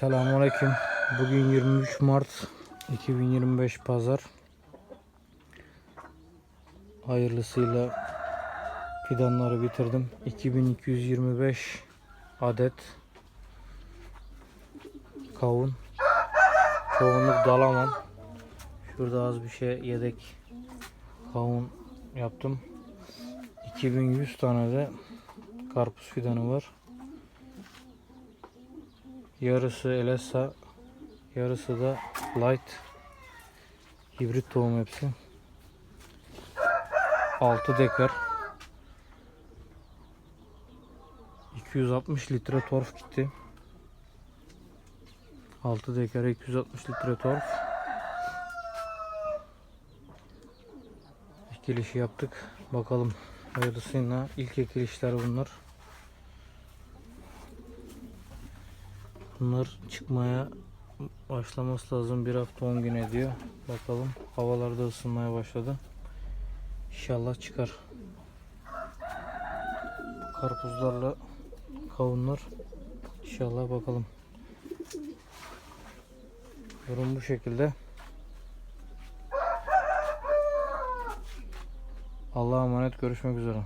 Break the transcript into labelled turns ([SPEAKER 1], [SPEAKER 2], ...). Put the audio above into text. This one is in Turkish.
[SPEAKER 1] Selamünaleyküm. Bugün 23 Mart 2025 Pazar. Hayırlısıyla fidanları bitirdim. 2225 adet kavun. Çoğunluk dalaman. Şurada az bir şey yedek kavun yaptım. 2100 tane de karpuz fidanı var. Yarısı Elesa, yarısı da Light. Hibrit tohum hepsi. 6 dekar. 260 litre torf gitti. 6 dekar 260 litre torf. Ekilişi yaptık. Bakalım hayırlısıyla ilk ekilişler bunlar. Bunlar çıkmaya başlaması lazım. Bir hafta 10 gün ediyor. Bakalım. Havalar da ısınmaya başladı. İnşallah çıkar. Karpuzlarla kavunlar. İnşallah bakalım. Durum bu şekilde. Allah'a emanet görüşmek üzere.